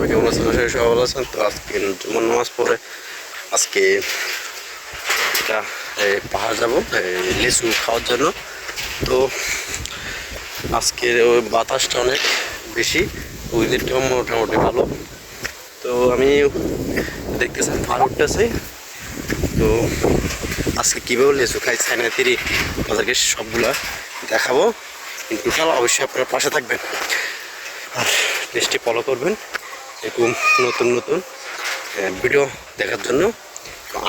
আছেন আশা করি সবাই তো আজকে জুমার নামাজ পড়ে আজকে এটা পাহাড় যাব লিচু খাওয়ার জন্য। তো আজকের ওই বাতাসটা অনেক বেশি উইদেরটাও মোটামুটি ভালো। তো আমি দেখতেছেন পাহাড় উঠতেছে তো আজকে কীভাবে লিচু খাই চাইনা তিরি আপনাদেরকে সবগুলা দেখাবো। টোটাল অবশ্যই আপনারা পাশে থাকবেন। আর পেজটি ফলো করবেন। এরকম নতুন নতুন ভিডিও দেখার জন্য।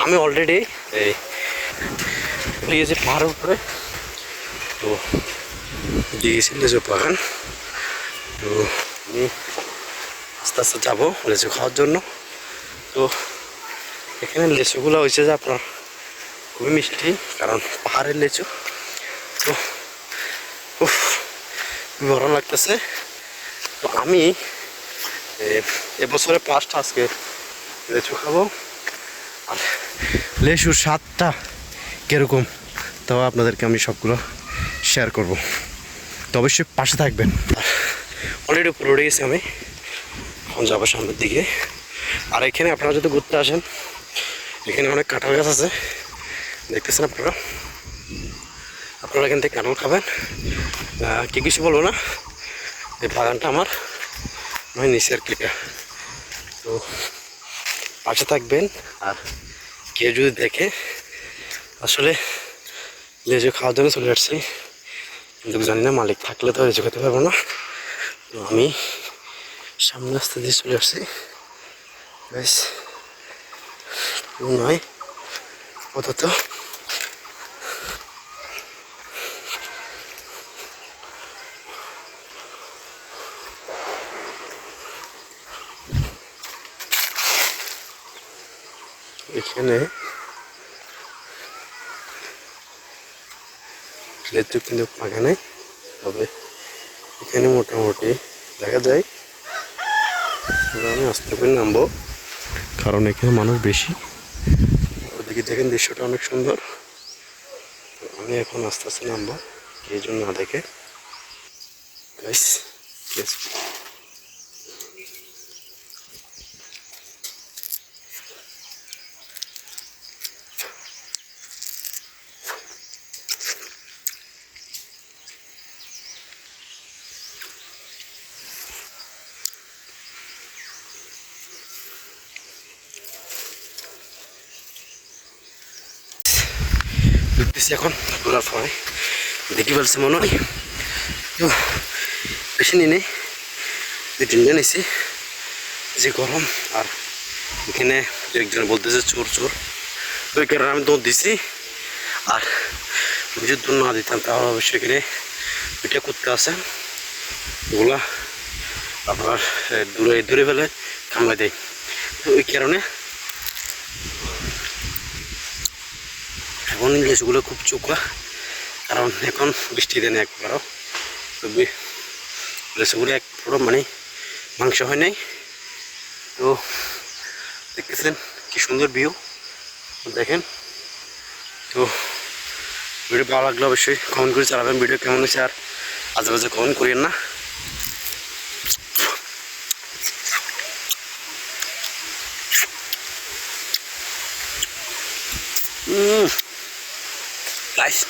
আমি অলরেডি এই চলে পাহাড়ের উপরে। তো দিয়ে গেছি লেচু বাগান তো আমি আস্তে আস্তে যাব লেচু খাওয়ার জন্য। তো এখানে লেচুগুলো হয়েছে যে আপনার খুবই মিষ্টি, কারণ পাহাড়ের লেচু। তো উফ ভালো লাগতেছে। তো আমি এবছরে ফার্স্ট আজকে লেচু খাব। আর লেচুর স্বাদটা কীরকম, তাও আপনাদেরকে আমি সবগুলো শেয়ার করব। তো অবশ্যই পাশে থাকবেন। অলরেডি উঠে গেছি আমি। এখন যাব সামনের দিকে। আর এখানে আপনারা যদি ঘুরতে আসেন, এখানে অনেক কাঁঠাল গাছ আছে। দেখতেছেন আপনারা? আপনারা এখান থেকে কাঁঠাল খাবেন। কি কিছু বলব না? এই বাগানটা আমার। নয় নিচের কেটে তো পাশে থাকবেন আর কেউ যদি দেখে, আসলে লেজু খাওয়ার জন্য চলে আসছি। কিন্তু জানি না মালিক থাকলে তো লেজু খেতে পারব না। তো আমি সামনে আসতে দিয়ে চলে আসছি। বেশ নয়, আপাতত। এখানে লেচু কিন্তু পাকা নেই, তবে এখানে মোটামুটি দেখা যায়। আমি আস্তে করে নামবো, কারণ এখানে মানুষ বেশি। ওদিকে দেখেন দৃশ্যটা অনেক সুন্দর। আমি এখন আস্তে আস্তে নামবো এই জন্য না দেখে। গাইস ঠিক এখন ঘোরার পরে। দেখি বলছে মনে হয় তো, বেশি নিয়ে নেই। দুই তিনজন এসে, যে গরম, আর এখানে একজন বলতেছে, চোর চোর। তো এই কারণে আমি দৌড় দিছি। আর যদি দৌড় না দিতাম, তাহলে অবশ্যই এখানে পিঠে করতে আসে ওগুলা আপনার দূরে দূরে ফেলে কামড়ে দেয়। তো ওই কারণে এখন লেচুগুলো খুব চোখা, কারণ এখন বৃষ্টি দেয় না একবারও। তো বি- এক পুরো মানে মাংস হয় নাই। তো দেখতেছেন কি সুন্দর ভিউ দেখেন। তো ভিডিও ভালো লাগলে অবশ্যই কমেন্ট করে চালাবেন ভিডিও কেমন হয়েছে আর আজে বাজে কমেন্ট করিয়েন না। Mm. Guys,